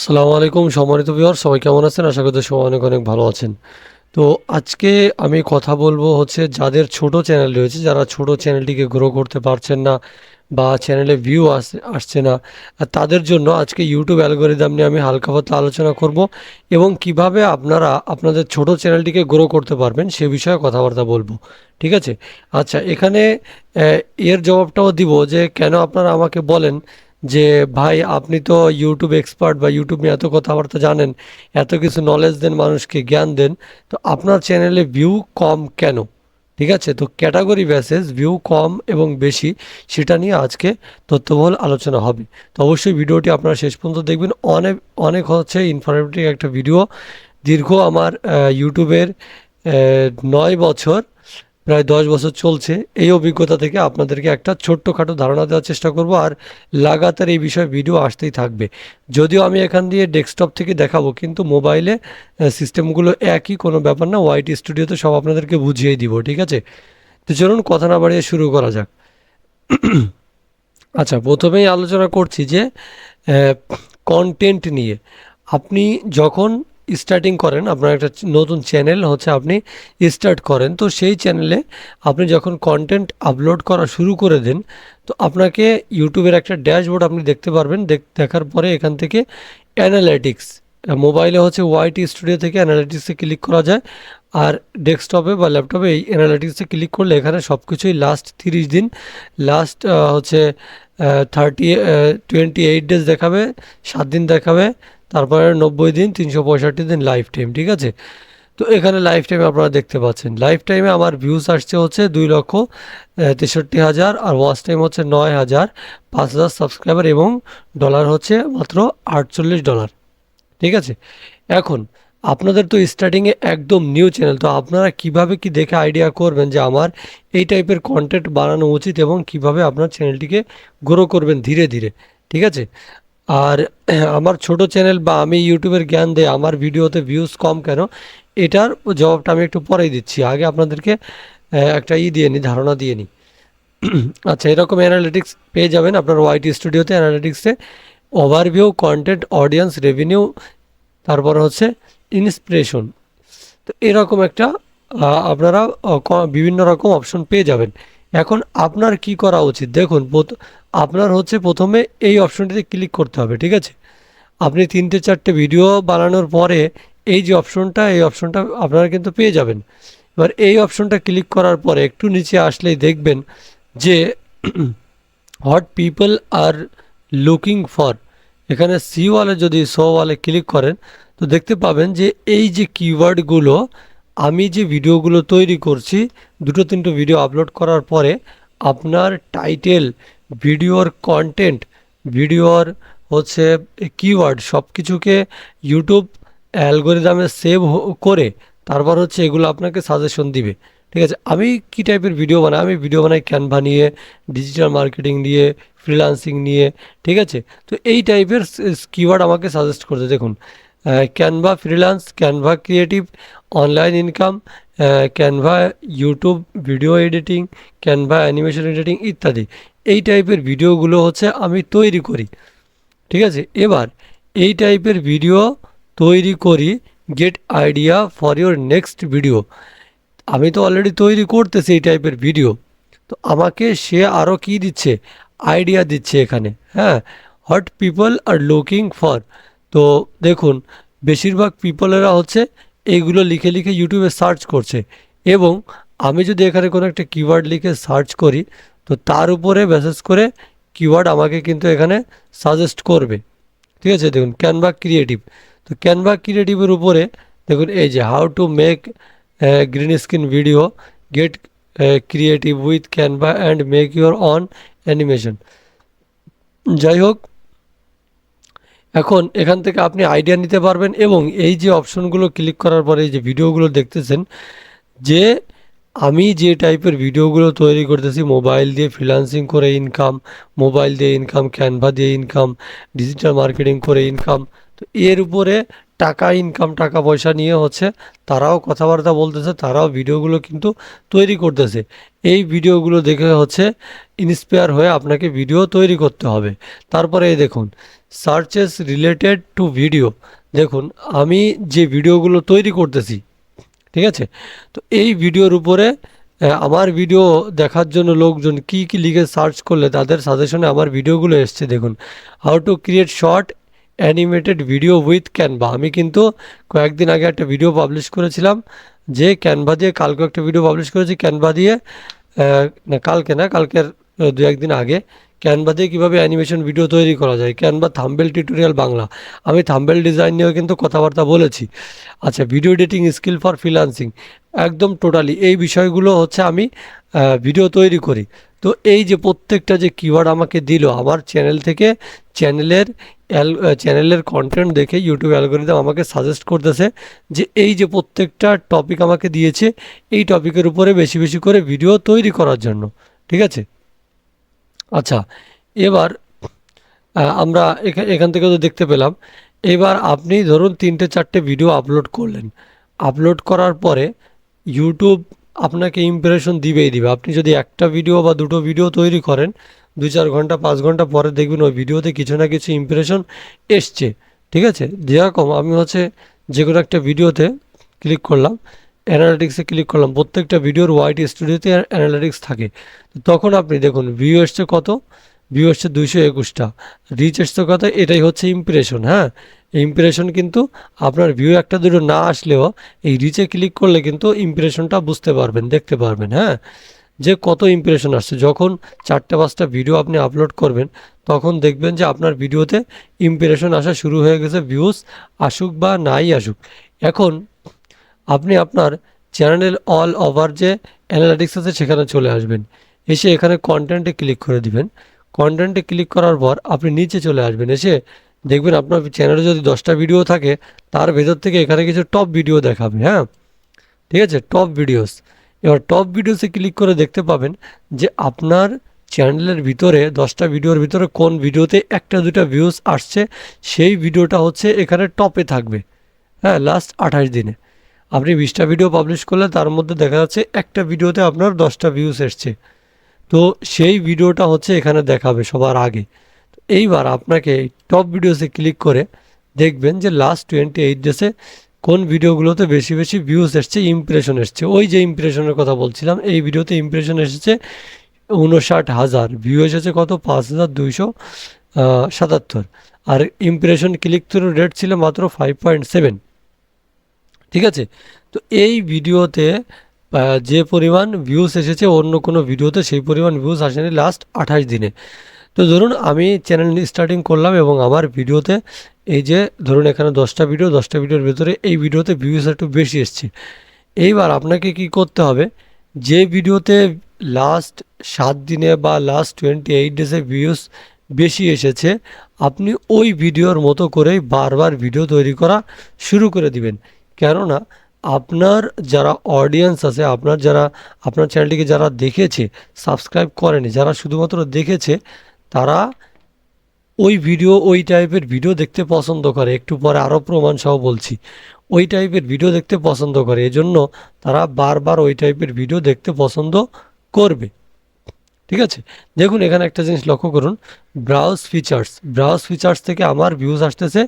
আসসালামু আলাইকুম সম্মানিত ভিউয়ার সবাই কেমন আছেন? আশা করতে সবাই অনেক অনেক ভালো আছেন। তো আজকে আমি কথা বলব হচ্ছে যাদের ছোট চ্যানেল রয়েছে, যারা ছোট চ্যানেলটিকে গ্রো করতে পারছেন না বা চ্যানেলে ভিউ আস, আসছে না তাদের জন্য আজকে ইউটিউব অ্যালগোরিদম নিয়ে আমি হালকা পাতলা আলোচনা করব এবং কীভাবে আপনারা আপনাদের ছোট চ্যানেলটিকে গ্রো করতে পারবেন সে বিষয়ে কথাবার্তা বলব। ঠিক আছে? আচ্ছা এখানে এর জবাবটাও দিব যে কেন আপনারা আমাকে বলেন যে, ভাই, আপনি তো ইউটিউব এক্সপার্ট বা ইউটিউব নিয়ে এত কথাবার্তা জানেন, এত কিছু নলেজ দেন, মানুষকে জ্ঞান দেন, তো আপনার চ্যানেলে ভিউ কম কেন? ঠিক আছে? তো ক্যাটাগরি বেসিস ভিউ কম এবং বেশি, সেটা নিয়ে আজকে তথ্যবহুল আলোচনা হবে। তো অবশ্যই ভিডিওটি আপনারা শেষ পর্যন্ত দেখবেন। অনেক অনেক হচ্ছে ইনফরমেটিভ একটা ভিডিও দীর্ঘ আমার ইউটিউবের নয় বছর প্রায় দশ বছর চলছে, এই অভিজ্ঞতা থেকে আপনাদেরকে একটা ছোট্টখাটো ধারণা দেওয়ার চেষ্টা করব, আর লাগাতার এই বিষয়ে ভিডিও আসতেই থাকবে। যদিও আমি এখান দিয়ে ডেস্কটপ থেকে দেখাবো, কিন্তু মোবাইলে সিস্টেমগুলো একই কোনো ব্যাপার না ওয়াইটি স্টুডিওতে সব আপনাদেরকে বুঝিয়ে দিব, ঠিক আছে? তো চলুন কথা না বাড়িয়ে শুরু করা যাক। আচ্ছা প্রথমেই আলোচনা করছি যে কন্টেন্ট নিয়ে। আপনি যখন স্টার্টিং করেন, আপনার একটা নতুন চ্যানেল হচ্ছে আপনি স্টার্ট করেন। তো সেই চ্যানেলে আপনি যখন কন্টেন্ট আপলোড করা শুরু করে দেন, তো আপনাকে ইউটিউবের একটা ড্যাশবোর্ড আপনি দেখতে পারবেন। দেখ- দেখার পরে এখান থেকে অ্যানালিটিক্স মোবাইলে হচ্ছে ওয়াইটি স্টুডিও থেকে অ্যানালিটিক্সে ক্লিক করা যায়। আর ডেস্কটপে বা ল্যাপটপে এই অ্যানালিটিক্সে ক্লিক করলে এখানে সব কিছুই লাস্ট তিরিশ দিন লাস্ট হচ্ছে থার্টি টোয়েন্টি এইট ডেজ দেখাবে, সাত দিন দেখাবে তারপরে নব্বই দিন, তিনশো পঁয়ষট্টি দিন লাইফ টাইম ঠিক আছে? তো এখানে লাইফ টাইমে আপনারা দেখতে পাচ্ছেন। লাইফ টাইমে আমার ভিউজ আসছে হচ্ছে দুই লক্ষ তেষট্টি হাজার আর ওয়াচ টাইম হচ্ছে নয় হাজার পাঁচ হাজার সাবস্ক্রাইবার এবং ডলার হচ্ছে মাত্র আটচল্লিশ ডলার ঠিক আছে? এখন, আপনাদের তো স্টার্টিংয়ে একদম নিউ চ্যানেল তো আপনারা কীভাবে কি দেখে আইডিয়া করবেন যে আমার এই টাইপের কন্টেন্ট বানানো উচিত এবং কীভাবে আপনার চ্যানেলটিকে গ্রো করবেন ধীরে ধীরে, ঠিক আছে? আর আমার ছোট চ্যানেল বা আমি ইউটিউবের জ্ঞান দেয় আমার ভিডিওতে ভিউজ কম কেন? এটার জবাবটা আমি একটু পরেই দিচ্ছি। আগে আপনাদেরকে একটা ই দিয়ে নিই ধারণা দিয়ে নিই আচ্ছা এরকম অ্যানালিটিক্স পেয়ে যাবেন আপনার ওয়াইটি স্টুডিওতে অ্যানালিটিক্সে ওভারভিউ কন্টেন্ট অডিয়েন্স রেভিনিউ তারপর হচ্ছে ইন্সপিরেশন তো এরকম একটা আপনারা বিভিন্ন রকম অপশন পেয়ে যাবেন। এখন আপনার কি করা উচিত? দেখুন আপনার হচ্ছে প্রথমে এই অপশনটিতে ক্লিক করতে হবে, ঠিক আছে? আপনি তিনটে চারটে ভিডিও বানানোর পরে এই যে অপশনটা, এই অপশনটা আপনারা কিন্তু পেয়ে যাবেন। এবার এই অপশনটা ক্লিক করার পরে একটু নিচে আসলেই দেখবেন যে what people are looking for, এখানে সি ওয়ালে যদি শো ওয়ালে ক্লিক করেন, তো দেখতে পাবেন যে এই যে কিওয়ার্ডগুলো, আমি যে ভিডিওগুলো তৈরি করছি, দুটো তিনটে ভিডিও আপলোড করার পরে আপনার টাইটেল ভিডিওর কন্টেন্ট ভিডিওর হচ্ছে কিওয়ার্ড সব কিছুকে ইউটিউব অ্যালগোরিদমে সেভ করে তারপর হচ্ছে এগুলো আপনাকে সাজেশন দিবে। ঠিক আছে? আমি কি টাইপের ভিডিও বানাই? আমি ভিডিও বানাই ক্যানভা নিয়ে ডিজিটাল মার্কেটিং নিয়ে ফ্রিলান্সিং নিয়ে, ঠিক আছে? তো এই টাইপের কিওয়ার্ড আমাকে সাজেস্ট করতে দেখুন Canva freelance Canva creative online income Canva YouTube video editing Canva animation editing ইত্যাদি। এই টাইপের ভিডিওগুলো হচ্ছে আমি তৈরি করি। ঠিক আছে? এবার এই টাইপের ভিডিও তৈরি করি get idea for your next video আমি তো অলরেডি তৈরি করতেছি এই টাইপের ভিডিও তো আমাকে সে আরও কি দিচ্ছে? আইডিয়া দিচ্ছে এখানে হ্যাঁ? What people are looking for তো দেখুন, বেশিরভাগ পিপলেরা হচ্ছে এইগুলো লিখে লিখে ইউটিউবে সার্চ করছে। এবং আমি যদি এখানে কোনো একটা কিওয়ার্ড লিখে সার্চ করি, তো তার উপরে মেসেজ করে কিওয়ার্ড আমাকে কিন্তু এখানে সাজেস্ট করবে। ঠিক আছে? দেখুন ক্যানভা ক্রিয়েটিভ তো ক্যানভা ক্রিয়েটিভের উপরে দেখুন, এই যে how to make green screen video get creative with Canva and make your own animation যাই হোক এখন এখান থেকে আপনি আইডিয়া নিতে পারবেন এবং এই যে অপশনগুলো ক্লিক করার পরে এই যে ভিডিওগুলো দেখতেছেন, যে আমি যে টাইপের ভিডিওগুলো তৈরি করতেছি মোবাইল দিয়ে ফ্রিল্যান্সিং করে ইনকাম মোবাইল দিয়ে ইনকাম ক্যানভা দিয়ে ইনকাম ডিজিটাল মার্কেটিং করে ইনকাম তো এর উপরে টাকা ইনকাম টাকা পয়সা নিয়ে হচ্ছে তারাও কথাবার্তা বলতেছে, তারাও ভিডিওগুলো কিন্তু তৈরি করতেছে। এই ভিডিওগুলো দেখে হচ্ছে ইন্সপায়ার হয়ে আপনাকে ভিডিও তৈরি করতে হবে। তারপরে এই দেখুন সার্চেস রিলেটেড টু ভিডিও দেখুন, আমি যে ভিডিওগুলো তৈরি করতেছি, ঠিক আছে? তো এই ভিডিওর উপরে আমার ভিডিও দেখার জন্য লোকজন কি কি লিখে সার্চ করলে তাদের সাজেশনে আমার ভিডিওগুলো এসছে, দেখুন। How to create short animated video with Canva আমি কিন্তু কয়েকদিন আগে একটা ভিডিও পাবলিশ করেছিলাম, যে ক্যানভা দিয়ে, কালকে একটা ভিডিও পাবলিশ করেছি ক্যানভা দিয়ে না, কালকে না, কালকের দু একদিন আগে। ক্যানভা দিয়ে কীভাবে অ্যানিমেশন ভিডিও তৈরি করা যায়? Canva thumbnail tutorial Bangla. আমি থাম্বেল ডিজাইন নিয়েও কিন্তু কথাবার্তা বলেছি। আচ্ছা video editing skill for freelancing একদম টোটালি এই বিষয়গুলো হচ্ছে আমি ভিডিও তৈরি করি। তো এই যে প্রত্যেকটা যে কিওয়ার্ড আমাকে দিল, আমার চ্যানেল থেকে চ্যানেলের চ্যানেলের কন্টেন্ট দেখে ইউটিউব অ্যালগোরিদম আমাকে সাজেস্ট করতেছে যে এই যে প্রত্যেকটা টপিক আমাকে দিয়েছে, এই টপিকের উপরে বেশি বেশি করে ভিডিও তৈরি করার জন্য। ঠিক আছে? আচ্ছা এবার আমরা এখা- এখান থেকে তো দেখতে পেলাম। এবার আপনি ধরুন তিনটে চারটে ভিডিও আপলোড করলেন। আপলোড করার পরে ইউটিউব আপনাকে ইমপ্রেশন দিবেই দিবে। আপনি যদি একটা ভিডিও বা দুটো ভিডিও তৈরি করেন, দু চার ঘণ্টা, পাঁচ ঘণ্টা পরে দেখবেন ওই ভিডিওতে কিছু না কিছু ইমপ্রেশন এসছে। ঠিক আছে? যেরকম আমি হচ্ছে যে কোনো একটা ভিডিওতে ক্লিক করলাম। অ্যানালিটিক্সে ক্লিক করলাম, প্রত্যেকটা ভিডিওর ওয়াইট স্টুডিওতে অ্যানালিটিক্স থাকে। তখন আপনি দেখুন ভিউ এসছে কত? ভিউ এসছে দুইশো একুশটা। রিচ এসছে কত? এটাই হচ্ছে ইমপ্রেশন হ্যাঁ? ইমপ্রেশন কিন্তু আপনার ভিউ একটা দুটো না আসলেও এই রিচে ক্লিক করলে কিন্তু ইমপ্রেশনটা বুঝতে পারবেন, দেখতে পারবেন হ্যাঁ? যে কত ইমপ্রেশন আসছে। যখন চারটে পাঁচটা ভিডিও আপনি আপলোড করবেন, তখন দেখবেন যে আপনার ভিডিওতে ইমপ্রেশন আসা শুরু হয়ে গেছে ভিউজ আসুক বা নাই আসুক। এখন আপনি আপনার চ্যানেলের অল ওভার যে অ্যানালিটিক্স আছে সেখানে চলে আসবেন। এসে এখানে কন্টেন্টে ক্লিক করে দিবেন। কন্টেন্টে ক্লিক করার পর আপনি নিচে চলে আসবেন। এসে দেখবেন আপনার চ্যানেলে যদি দশটা ভিডিও থাকে, তার ভেতর থেকে এখানে কিছু টপ ভিডিও দেখাবে হ্যাঁ? ঠিক আছে? টপ ভিডিওস এবার টপ ভিডিওসে ক্লিক করে দেখতে পাবেন যে আপনার চ্যানেলের ভিতরে, দশটা ভিডিওর ভিতরে কোন ভিডিওতে একটা, দুটা ভিউজ আসছে, সেই ভিডিওটা হচ্ছে এখানে টপে থাকবে হ্যাঁ? লাস্ট আঠাশ দিনে। আপনি বিশটা ভিডিও পাবলিশ করলে তার মধ্যে দেখা যাচ্ছে একটা ভিডিওতে আপনার দশটা ভিউজ এসছে। তো সেই ভিডিওটা হচ্ছে এখানে দেখাবে সবার আগে। এইবার আপনাকে টপ ভিডিওসে ক্লিক করে দেখবেন যে লাস্ট টোয়েন্টি এইট ডেসে কোন ভিডিওগুলোতে বেশি বেশি ভিউজ এসছে ইমপ্রেশন এসছে। ওই যে ইমপ্রেশনের কথা বলছিলাম, এই ভিডিওতে ইমপ্রেশন এসেছে উনষাট হাজার ভিউ এসেছে কত? পাঁচ হাজার দুইশো সাতাত্তর। আর ইমপ্রেশন ক্লিক থ্রু রেট ছিল মাত্র ফাইভ পয়েন্ট সেভেন ঠিক আছে? তো এই ভিডিওতে যে পরিমাণ ভিউজ এসেছে অন্য কোনো ভিডিওতে, সেই পরিমাণ ভিউজ আসেনি লাস্ট আঠাশ দিনে। তো ধরুন, আমি চ্যানেল স্টার্টিং করলাম এবং আমার ভিডিওতে এই যে, ধরুন এখানে দশটা ভিডিও দশটা ভিডিওর ভিতরে এই ভিডিওতে ভিউজ একটু বেশি এসছে। এইবার আপনাকে কি করতে হবে? যে ভিডিওতে লাস্ট সাত দিনে বা লাস্ট টোয়েন্টি এইট ডেজে ভিউজ বেশি এসেছে, আপনি ওই ভিডিওর মতো করেই বারবার ভিডিও তৈরি করা শুরু করে দিবেন। কেননা আপনার যারা অডিয়েন্স আছে, আপনার যারা, আপনার চ্যানেলটিকে যারা দেখেছে সাবস্ক্রাইব করেনি, যারা শুধুমাত্র দেখেছে, তারা ওই ভিডিও ওই টাইপের ভিডিও দেখতে পছন্দ করে। একটু পরে আরও প্রমাণ সহ বলছি। ওই টাইপের ভিডিও দেখতে পছন্দ করে। এজন্য তারা বারবার ওই টাইপের ভিডিও দেখতে পছন্দ করবে। ঠিক আছে? দেখুন, এখানে একটা জিনিস লক্ষ্য করুন। ব্রাউজ ফিচার্স ব্রাউজ ফিচার্স থেকে আমার ভিউজ আসতেছে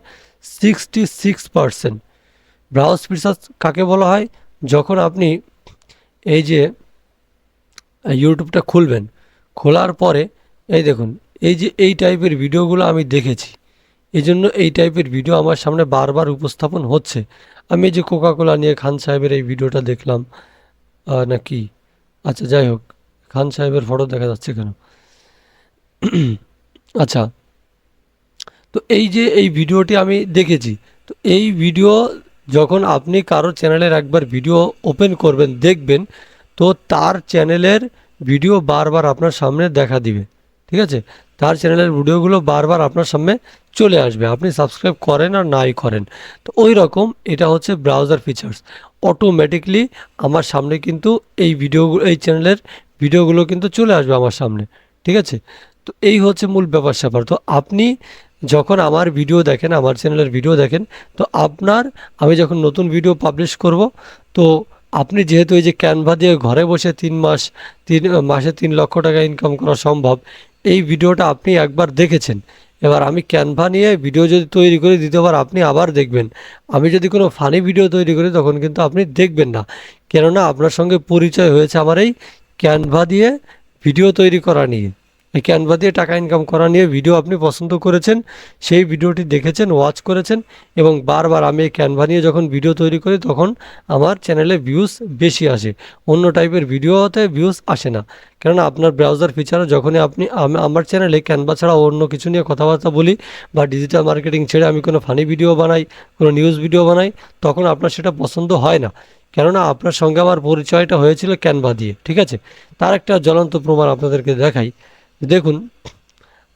sixty six percent browse features কাকে বলা হয়? যখন আপনি এই যে ইউটিউবটা খুলবেন, খোলার পরে, এই দেখুন, এই যে এই টাইপের ভিডিওগুলো আমি দেখেছি এই জন্য এই টাইপের ভিডিও আমার সামনে বারবার উপস্থাপন হচ্ছে। আমি এই যে কোকাকোলা নিয়ে খান সাহেবের এই ভিডিওটা দেখলাম না কি আচ্ছা যাই হোক, খান সাহেবের ফটো দেখা যাচ্ছে কেন? আচ্ছা তো এই যে এই ভিডিওটি আমি দেখেছি, তো এই ভিডিও যখন আপনি কারও চ্যানেলের একবার ভিডিও ওপেন করবেন, দেখবেন, তো তার চ্যানেলের ভিডিও বারবার আপনার সামনে দেখা দিবে। ঠিক আছে? তার চ্যানেলের ভিডিওগুলো বারবার আপনার সামনে চলে আসবে। আপনি সাবস্ক্রাইব করেন আর নাই করেন। তো ওই রকম এটা হচ্ছে ব্রাউজার ফিচার্স। অটোমেটিকলি আমার সামনে কিন্তু এই ভিডিওগুলো এই চ্যানেলের ভিডিওগুলো কিন্তু চলে আসবে আমার সামনে। ঠিক আছে? তো এই হচ্ছে মূল ব্যাপার স্যাপার তো আপনি যখন আমার ভিডিও দেখেন, আমার চ্যানেলের ভিডিও দেখেন, তো আপনার, আমি যখন নতুন ভিডিও পাবলিশ করব, তো আপনি যেহেতু এই যে ক্যানভা দিয়ে ঘরে বসে তিন মাস, তিন, মাসে তিন লক্ষ টাকা ইনকাম করা সম্ভব, এই ভিডিওটা আপনি একবার দেখেছেন। এবার আমি ক্যানভা নিয়ে ভিডিও যদি তৈরি করি দ্বিতীয়বার আপনি আবার দেখবেন। আমি যদি কোনো ফানি ভিডিও তৈরি করি, তখন কিন্তু আপনি দেখবেন না। কেননা আপনার সঙ্গে পরিচয় হয়েছে আমার এই ক্যানভা দিয়ে ভিডিও তৈরি করা নিয়ে। এই ক্যানভা দিয়ে টাকা ইনকাম করা নিয়ে ভিডিও আপনি পছন্দ করেছেন, সেই ভিডিওটি দেখেছেন ওয়াচ করেছেন এবং বারবার আমি এই ক্যানভা নিয়ে যখন ভিডিও তৈরি করি তখন আমার চ্যানেলে ভিউজ বেশি আসে। অন্য টাইপের ভিডিওতে ভিউজ আসে না। কেননা আপনার ব্রাউজার ফিচারে যখনই আপনি আমার চ্যানেলে ক্যানভা ছাড়া অন্য কিছু নিয়ে কথাবার্তা বলি বা ডিজিটাল মার্কেটিং ছেড়ে আমি কোনো ফানি ভিডিও বানাই, কোনো নিউজ ভিডিও বানাই, তখন আপনার সেটা পছন্দ হয় না। কেননা আপনার সঙ্গে আমার পরিচয়টা হয়েছিল ক্যানভা দিয়ে, ঠিক আছে? তার একটা জ্বলন্ত প্রমাণ আপনাদেরকে দেখাই। দেখুন,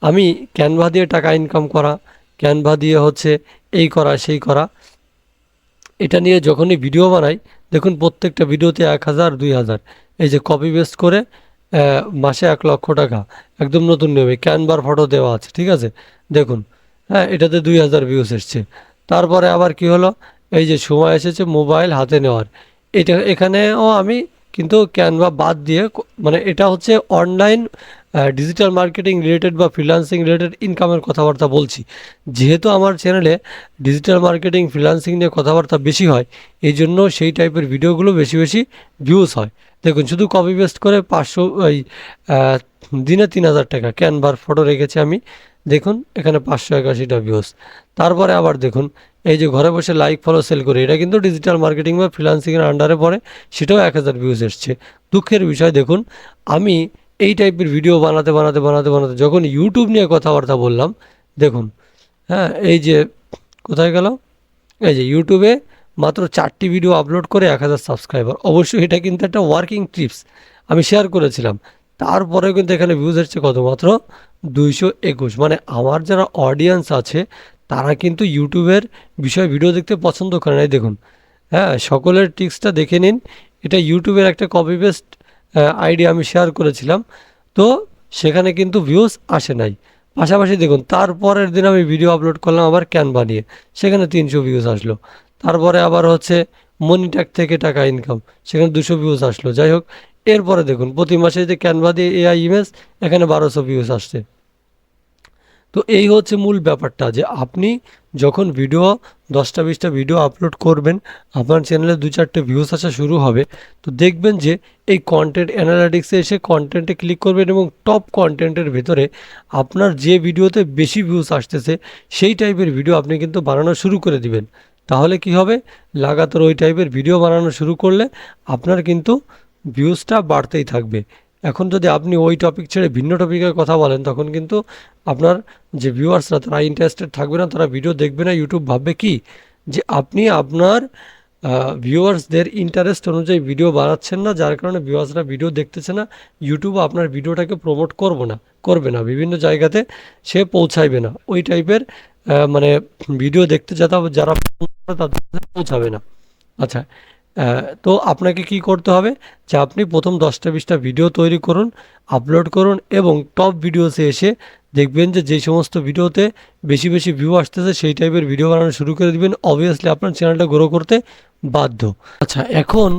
আমি ক্যানভা দিয়ে টাকা ইনকাম করা, ক্যানভা দিয়ে হচ্ছে এই করা, সেই করা, এটা নিয়ে যখনই ভিডিও বানাই, দেখুন প্রত্যেকটা ভিডিওতে এক হাজার, দুই হাজার। এই যে কপি পেস্ট করে মাসে এক লক্ষ টাকা একদম নতুন নিয়মে ক্যানভার ফটো দেওয়া আছে, ঠিক আছে? দেখুন হ্যাঁ এটাতে দুই হাজার ভিউস এসছে। তারপরে আবার কি হলো? এই যে সময় এসেছে মোবাইল হাতে নেওয়ার। এটা, এখানেও আমি কিন্তু ক্যানভা বাদ দিয়ে মানে এটা হচ্ছে অনলাইন ডিজিটাল মার্কেটিং রিলেটেড বা ফ্রিল্যান্সিং রিলেটেড ইনকামের কথাবার্তা বলছি। যেহেতু আমার চ্যানেলে ডিজিটাল মার্কেটিং ফ্রিল্যান্সিং নিয়ে কথাবার্তা বেশি হয়, এই জন্য সেই টাইপের ভিডিওগুলো বেশি বেশি ভিউজ হয়। দেখুন, শুধু কপি পেস্ট করে পাঁচশো, ওই দিনে তিন হাজার টাকা ক্যানভার ফটো রেখেছি আমি। দেখুন, এখানে পাঁচশো একাশিটা ভিউজ তারপরে আবার দেখুন, এই যে ঘরে বসে লাইক ফলো সেল করে, এটা কিন্তু ডিজিটাল মার্কেটিং বা ফ্রিল্যান্সিংয়ের আন্ডারে পড়ে, সেটাও এক হাজার ভিউজ এসছে। দুঃখের বিষয়, দেখুন, আমি এই টাইপের ভিডিও বানাতে বানাতে বানাতে বানাতে যখন ইউটিউব নিয়ে কথাবার্তা বললাম, দেখুন হ্যাঁ এই যে কোথায় গেল? এই যে ইউটিউবে মাত্র চারটি ভিডিও আপলোড করে এক হাজার সাবস্ক্রাইবার অবশ্যই এটা কিন্তু একটা ওয়ার্কিং টিপস আমি শেয়ার করেছিলাম। তারপরেও কিন্তু এখানে ভিউজ হচ্ছে কত মাত্র দুইশো একুশ। মানে আমার যারা অডিয়েন্স আছে, তারা কিন্তু ইউটিউবের বিষয়ে ভিডিও দেখতে পছন্দ করে নাই। দেখুন হ্যাঁ সকলের টিক্সটা দেখে নিন। এটা ইউটিউবের একটা কপি পেস্ট আইডি আমি শেয়ার করেছিলাম। তো সেখানে কিন্তু ভিউজ আসে নাই। পাশাপাশি দেখুন, তারপরের দিন আমি ভিডিও আপলোড করলাম আবার ক্যান বানিয়ে সেখানে তিনশো ভিউজ আসলো। তারপরে আবার হচ্ছে মনিট্যাক থেকে টাকা ইনকাম সেখানে দুশো ভিউজ আসলো। যাই হোক, এরপরে দেখুন, প্রতি মাসে যে ক্যানভা দিয়ে এআই ইমেজ এখানে বারোশো ভিউজ আসছে। তো এই হচ্ছে মূল ব্যাপারটা যে আপনি যখন ভিডিও দশটা বিশটা ভিডিও আপলোড করবেন, আপনার চ্যানেলে দু চারটে ভিউজ আসা শুরু হবে। তো দেখবেন যে এই কন্টেন্ট অ্যানালিটিক্সে এসে কন্টেন্টে ক্লিক করবেন এবং টপ কন্টেন্টের ভেতরে আপনার যে ভিডিওতে বেশি ভিউজ আসতেছে, সেই টাইপের ভিডিও আপনি কিন্তু বানানো শুরু করে দিবেন। তাহলে কি হবে? লাগাতার ওই টাইপের ভিডিও বানানো শুরু করলে আপনার কিন্তু ভিউজটা বাড়তেই থাকবে। এখন যদি আপনি ওই টপিক ছেড়ে ভিন্ন টপিকের কথা বলেন, তখন কিন্তু আপনার যে ভিউয়ার্সরা তারা ইন্টারেস্টেড থাকবে না, তারা ভিডিও দেখবে না ইউটিউব ভাববে কি? যে আপনি আপনার ভিউয়ার্সদের ইন্টারেস্ট অনুযায়ী ভিডিও বাড়াচ্ছেন না, যার কারণে ভিউয়ার্সরা ভিডিও দেখতেছে না ইউটিউব আপনার ভিডিওটাকে প্রমোট করব না, করবে না, বিভিন্ন জায়গাতে সে পৌঁছাইবে না। ওই টাইপের মানে ভিডিও দেখতে যারা যারা পৌঁছাবে না। আচ্ছা তো আপনাকে কি করতে হবে? যে আপনি প্রথম দশটা বিশটা ভিডিও তৈরি করুন আপলোড করুন এবং টপ ভিডিওসে এসে দেখবেন যে যেই সমস্ত ভিডিওতে বেশি বেশি ভিউ আসতেছে, সেই টাইপের ভিডিও বানানো শুরু করে দিবেন। অবভিয়াসলি আপনার চ্যানেলটা গ্রো করতে বাধ্য। আচ্ছা এখন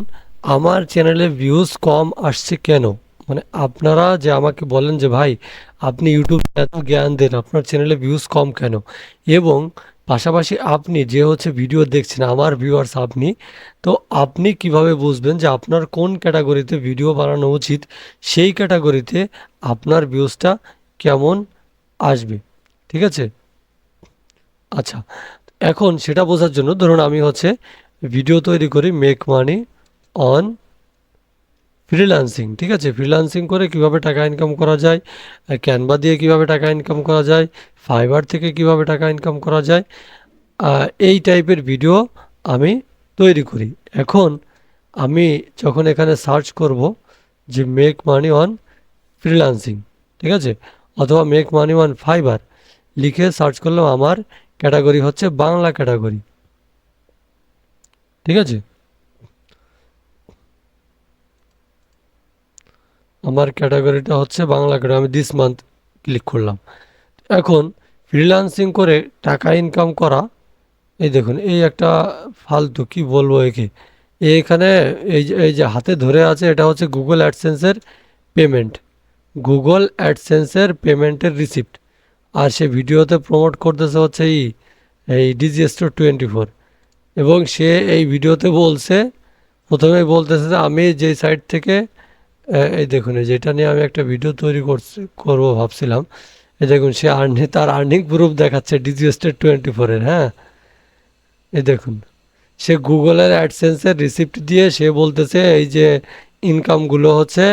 আমার চ্যানেলে ভিউজ কম আসছে কেন? মানে আপনারা যে আমাকে বলেন যে, ভাই, আপনি ইউটিউব এত জ্ঞান দেন, আপনার চ্যানেলে ভিউজ কম কেন? এবং পাশাপাশি আপনি যে হচ্ছে ভিডিও দেখছেন, আমার ভিউয়ার্স আপনি, তো আপনি কীভাবে বুঝবেন যে আপনার কোন ক্যাটাগরিতে ভিডিও বানানো উচিত? সেই ক্যাটাগরিতে আপনার ভিউজটা কেমন আসবে? ঠিক আছে? আচ্ছা এখন সেটা বোঝার জন্য ধরুন আমি হচ্ছে ভিডিও তৈরি করি মেক মানি অন ফ্রিল্যান্সিং ঠিক আছে? ফ্রিল্যান্সিং করে কীভাবে টাকা ইনকাম করা যায় ক্যানভা দিয়ে কীভাবে টাকা ইনকাম করা যায় ফাইবার থেকে কীভাবে টাকা ইনকাম করা যায় এই টাইপের ভিডিও আমি তৈরি করি। এখন আমি যখন এখানে সার্চ করব যে মেক মানি অন ফ্রিল্যান্সিং ঠিক আছে? অথবা মেক মানি অন ফাইবার লিখে সার্চ করলাম, আমার ক্যাটাগরি হচ্ছে বাংলা ক্যাটাগরি ঠিক আছে? আমার ক্যাটাগরিটা হচ্ছে বাংলা ক্যাটাগরি আমি দিস মান্থ ক্লিক করলাম। এখন ফ্রিল্যান্সিং করে টাকা ইনকাম করা, এই দেখুন, এই একটা ফালতু, কি বলব একে? এখানে এই যে এই যে হাতে ধরে আছে, এটা হচ্ছে গুগল অ্যাডসেন্সের পেমেন্ট গুগল অ্যাডসেন্সের পেমেন্টের রিসিপ্ট আর সে ভিডিওতে প্রমোট করতেছে হচ্ছে এই এই ডিজি স্টোর টোয়েন্টি ফোর এবং সে এই ভিডিওতে বলছে প্রথমেই বলতেছে যে আমি যে সাইট থেকে এই দেখুন, এই যেটা নিয়ে আমি একটা ভিডিও তৈরি করছি, করব ভাবছিলাম। এই দেখুন, সে আর্নি তার আর্নিং প্রুফ দেখাচ্ছে ডিজি স্টোর টোয়েন্টি ফোরের হ্যাঁ? এই দেখুন, সে গুগলের অ্যাডসেন্সের রিসিপ্ট দিয়ে সে বলতেছে, এই যে ইনকামগুলো হচ্ছে,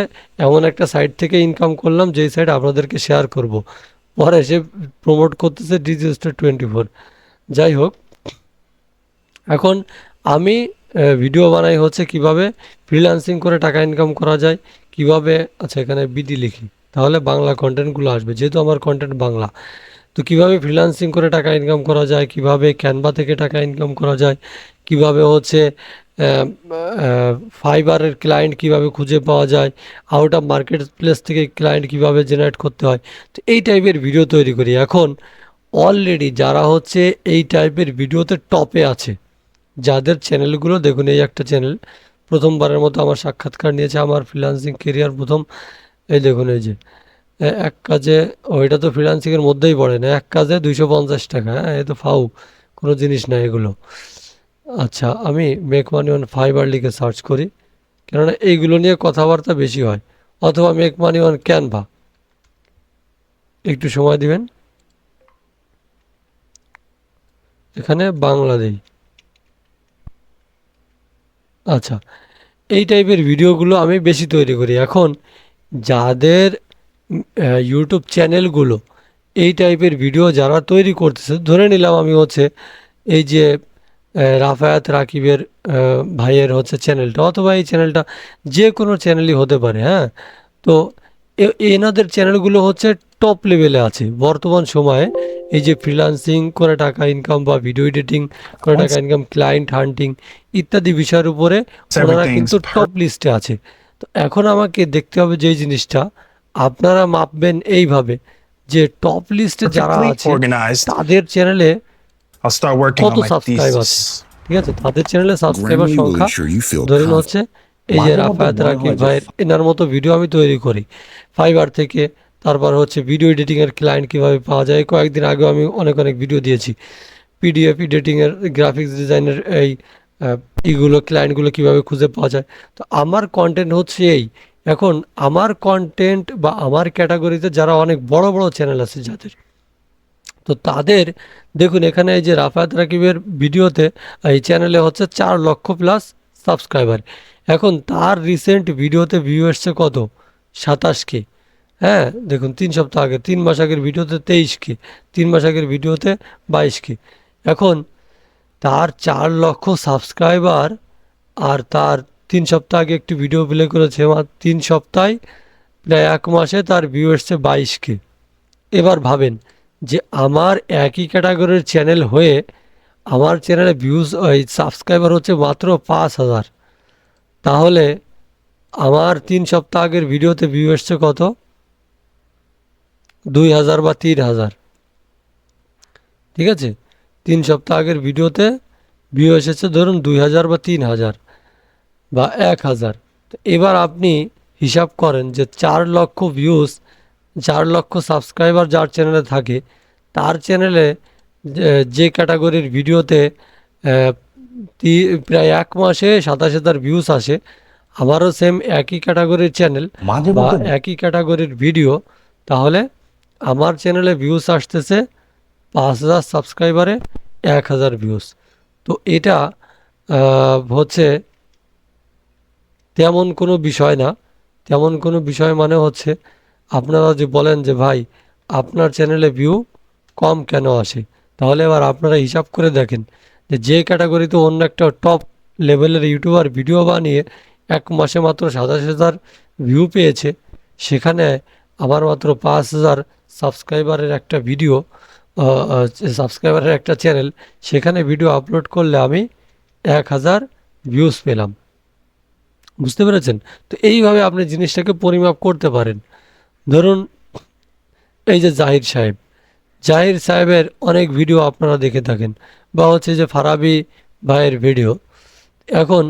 এমন একটা সাইট থেকে ইনকাম করলাম, যেই সাইট আপনাদেরকে শেয়ার করব। পরে সে প্রমোট করতেছে ডিজিস্টার টোয়েন্টি ফোর যাই হোক, এখন আমি ভিডিও বানাই হচ্ছে কীভাবে? ফ্রিল্যান্সিং করে টাকা ইনকাম করা যায় কীভাবে আচ্ছা এখানে বিডি লিখি। তাহলে বাংলা কন্টেন্টগুলো আসবে, যেহেতু আমার কন্টেন্ট বাংলা। তো কীভাবে ফ্রিল্যান্সিং করে টাকা ইনকাম করা যায়, কীভাবে ক্যানভা থেকে টাকা ইনকাম করা যায়, কীভাবে হচ্ছে ফাইবারের ক্লায়েন্ট কীভাবে খুঁজে পাওয়া যায় আউট অফ মার্কেট প্লেস থেকে ক্লায়েন্ট কীভাবে জেনারেট করতে হয়, তো এই টাইপের ভিডিও তৈরি করি। এখন অলরেডি যারা হচ্ছে এই টাইপের ভিডিওতে টপে আছে, যাদের চ্যানেলগুলো দেখুন এই একটা চ্যানেল প্রথমবারের মতো আমার সাক্ষাৎকার নিয়েছে আমার ফ্রিল্যান্সিং কেরিয়ার প্রথম। এই দেখুন, এই যে এক কাজে ওইটা তো ফ্রিল্যান্সিংয়ের মধ্যেই পড়ে না, এক কাজে দুইশো পঞ্চাশ টাকা হ্যাঁ এ তো ফাউ, কোনো জিনিস না এগুলো। আচ্ছা আমি মেক মানি অন ফাইবার লিখে সার্চ করি, কেননা এইগুলো নিয়ে কথাবার্তা বেশি হয়, অথবা মেক মানি অন ক্যানভা একটু সময় দিবেন। এখানে বাংলা দেই। আচ্ছা এই টাইপের ভিডিওগুলো আমি বেশি তৈরি করি। এখন যাদের ইউটিউব চ্যানেলগুলো এই টাইপের ভিডিও যারা তৈরি করতেছে, ধরে নিলাম আমি হচ্ছে এই যে রাফায়াত রাকিবের ভাইয়ের হচ্ছে চ্যানেলটা অথবা এই চ্যানেলটা যে কোনো চ্যানেলই হতে পারে হ্যাঁ? তো এনাদের চ্যানেলগুলো হচ্ছে টপ লেভেলে আছে। বর্তমান সময়ে এই যে ফ্রিল্যান্সিং করে টাকা ইনকাম বা ভিডিও এডিটিং করে টাকা ইনকাম ক্লায়েন্ট হান্টিং ইত্যাদি বিষয়ের উপরে ওনারা কিন্তু টপ লিস্টে আছে। তো এখন আমাকে দেখতে হবে যে জিনিসটা আপনারা মাপবেন এইভাবে যে টপ লিস্টে যারা আছে তাদের চ্যানেলে কত সাবস্ক্রাইব আছে? ঠিক আছে? তাদের চ্যানেলে সাবস্ক্রাইবার সংখ্যা ধরেন হচ্ছে এই যে রাফায়াত রাকিব ভাইয়ের এনার মতো ভিডিও আমি তৈরি করি। ফাইবার থেকে তারপর হচ্ছে ভিডিও এডিটিংয়ের ক্লায়েন্ট কীভাবে পাওয়া যায় কয়েকদিন আগেও আমি অনেক অনেক ভিডিও দিয়েছি। পিডিএফ এডিটিংয়ের গ্রাফিক্স ডিজাইনের এই এইগুলো ক্লায়েন্টগুলো কীভাবে খুঁজে পাওয়া যায়। তো আমার কন্টেন্ট হচ্ছে এই। এখন আমার কন্টেন্ট বা আমার ক্যাটাগরিতে যারা অনেক বড় বড় চ্যানেল আছে যাদের তো তাদের দেখুন এখানে এই যে রাফায়াত রাকিবের ভিডিওতে এই চ্যানেলে হচ্ছে চার লক্ষ প্লাস সাবস্ক্রাইবার এখন তার রিসেন্ট ভিডিওতে ভিউ এসছে কত? সাতাশ কে হ্যাঁ দেখুন, তিন সপ্তাহ আগে, তিন মাস আগের ভিডিওতে তেইশ কে তিন মাস আগের ভিডিওতে বাইশ কে এখন তার চার লক্ষ সাবস্ক্রাইবার আর তার তিন সপ্তাহ আগে একটি ভিডিও প্লে করেছে মাত্র তিন সপ্তাহে প্রায় এক মাসে তার ভিউ এসছে বাইশ কে এবার ভাবেন যে আমার একই ক্যাটাগরির চ্যানেল হয়ে আমার চ্যানেলে ভিউজ ওই সাবস্ক্রাইবার হচ্ছে মাত্র পাঁচ হাজার। তাহলে আমার তিন সপ্তাহ আগের ভিডিওতে ভিউ এসছে কত? দুই হাজার বা তিন হাজার। ঠিক আছে? তিন সপ্তাহ আগের ভিডিওতে ভিউ এসেছে ধরুন দুই হাজার বা তিন হাজার বা এক হাজার। তো এবার আপনি হিসাব করেন যে চার লক্ষ ভিউজ চার লক্ষ সাবস্ক্রাইবার যার চ্যানেলে থাকে, তার চ্যানেলে যে- ক্যাটাগরির ভিডিওতে প্রায় এক মাসে সাতাশ হাজার ভিউজ আসে আমারও সেম একই ক্যাটাগরির চ্যানেল বা একই ক্যাটাগরির ভিডিও তাহলে আমার চ্যানেলে ভিউজ আসতেছে পাঁচ হাজার সাবস্ক্রাইবারে এক হাজার ভিউজ তো এটা হচ্ছে তেমন কোনো বিষয় না। তেমন কোনো বিষয় মানে হচ্ছে আপনারা যে বলেন যে ভাই আপনার চ্যানেলে ভিউ কম কেন আসে? তাহলে এবার আপনারা হিসাব করে দেখেন যে যে ক্যাটাগরিতে অন্য একটা টপ লেভেলের ইউটিউবার ভিডিও বানিয়ে এক মাসে মাত্র সাতাশ হাজার ভিউ পেয়েছে, সেখানে আমার মাত্র পাঁচ হাজার সাবস্ক্রাইবারের একটা ভিডিও সাবস্ক্রাইবারের একটা চ্যানেল সেখানে ভিডিও আপলোড করলে আমি এক হাজার ভিউজ পেলাম। বুঝতে পেরেছেন? তো এইভাবে আপনি জিনিসটাকে পরিমাপ করতে পারেন। ধরুন, এই যে জাহির সাহেব জাহির সাহেবের অনেক ভিডিও আপনারা দেখে থাকেন, বা হচ্ছে যে ফারাবি ভাইয়ের ভিডিও। এখন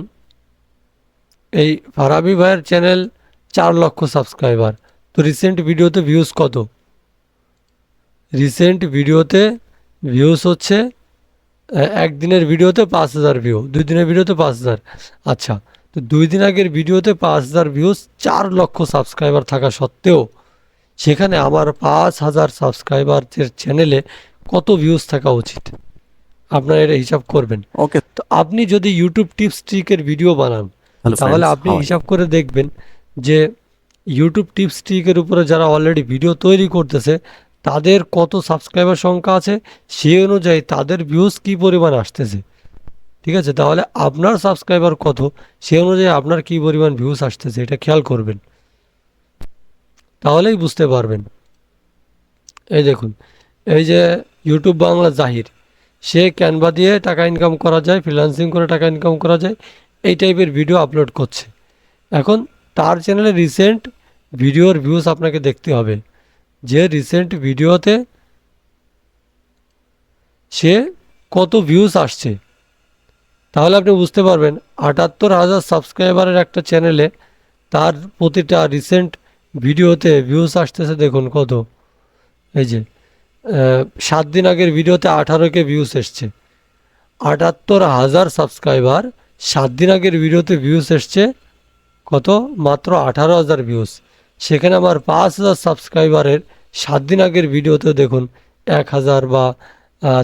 এই ফারাবি ভাইয়ের চ্যানেল চার লক্ষ সাবস্ক্রাইবার। তো রিসেন্ট ভিডিওতে ভিউজ কত? রিসেন্ট ভিডিওতে ভিউস হচ্ছে একদিনের ভিডিওতে পাঁচ হাজার ভিউ দুই দিনের ভিডিওতে পাঁচ হাজার। আচ্ছা তো দুই দিন আগের ভিডিওতে পাঁচ হাজার ভিউস চার লক্ষ সাবস্ক্রাইবার থাকা সত্ত্বেও সেখানে আমার পাঁচ হাজার সাবস্ক্রাইবারদের চ্যানেলে কত ভিউজ থাকা উচিত? আপনারা এটা হিসাব করবেন। ওকে তো আপনি যদি ইউটিউব টিপস ট্রিকের ভিডিও বানান তাহলে আপনি হিসাব করে দেখবেন যে ইউটিউব টিপস ট্রিকের উপরে যারা অলরেডি ভিডিও তৈরি করতেছে তাদের কত সাবস্ক্রাইবার সংখ্যা আছে সেই অনুযায়ী তাদের ভিউজ কী পরিমাণ আসতেছে। ঠিক আছে? তাহলে আপনার সাবস্ক্রাইবার কত সেই অনুযায়ী আপনার কী পরিমাণ ভিউজ আসতেছে এটা খেয়াল করবেন। তাহলেই বুঝতে পারবেন। এই দেখুন, এই যে ইউটিউব বাংলা জাহির, সে ক্যানভা দিয়ে টাকা ইনকাম করা যায় ফ্রিল্যান্সিং করে টাকা ইনকাম করা যায়, এই টাইপের ভিডিও আপলোড করছে। এখন তার চ্যানেলে রিসেন্ট ভিডিওর ভিউজ আপনাকে দেখতে হবে। যে রিসেন্ট ভিডিওতে সে কত ভিউজ আসছে, তাহলে আপনি বুঝতে পারবেন। আটাত্তর হাজার সাবস্ক্রাইবারের একটা চ্যানেলে তার প্রতিটা রিসেন্ট ভিডিওতে ভিউজ আসতেছে দেখুন কত। এই যে সাত দিন আগের ভিডিওতে আঠারোকে ভিউজ এসছে। আটাত্তর হাজার সাবস্ক্রাইবার সাত দিন আগের ভিডিওতে ভিউজ এসছে কত? মাত্র আঠারো হাজার ভিউজ সেখানে আমার পাঁচ হাজার সাবস্ক্রাইবারের সাত দিন আগের ভিডিওতে দেখুন এক হাজার বা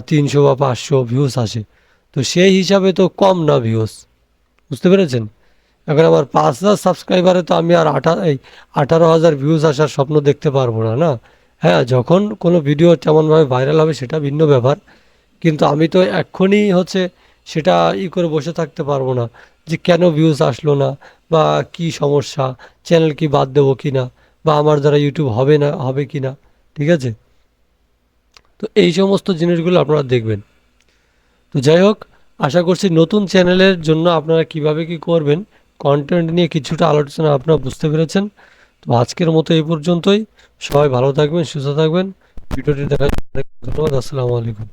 তিনশো বা পাঁচশো ভিউজ আসে। তো সেই হিসাবে তো কম না ভিউজ বুঝতে পেরেছেন? এখন আমার পাঁচ হাজার সাবস্ক্রাইবারে তো আমি আর আঠা, এই আঠারো হাজার ভিউজ আসার স্বপ্ন দেখতে পারব না না? হ্যাঁ যখন কোনো ভিডিও তেমনভাবে ভাইরাল হবে সেটা ভিন্ন ব্যাপার। কিন্তু আমি তো এক্ষুনি হচ্ছে সেটা ই করে বসে থাকতে পারব না যে কেন ভিউজ আসলো না বা কি সমস্যা চ্যানেল কি বাদ দেবো কি না বা আমার দ্বারা ইউটিউব হবে না, হবে কি না ঠিক আছে? তো এই সমস্ত জিনিসগুলো আপনারা দেখবেন। তো যাই হোক, আশা করছি নতুন চ্যানেলের জন্য আপনারা কীভাবে কি করবেন কন্টেন্ট নিয়ে কিছুটা আলোচনা আপনারা বুঝতে পেরেছেন। তো আজকের মতো এই পর্যন্তই। সবাই ভালো থাকবেন, সুস্থ থাকবেন। ভিডিওটি দেখার ধন্যবাদ। আসসালামু আলাইকুম।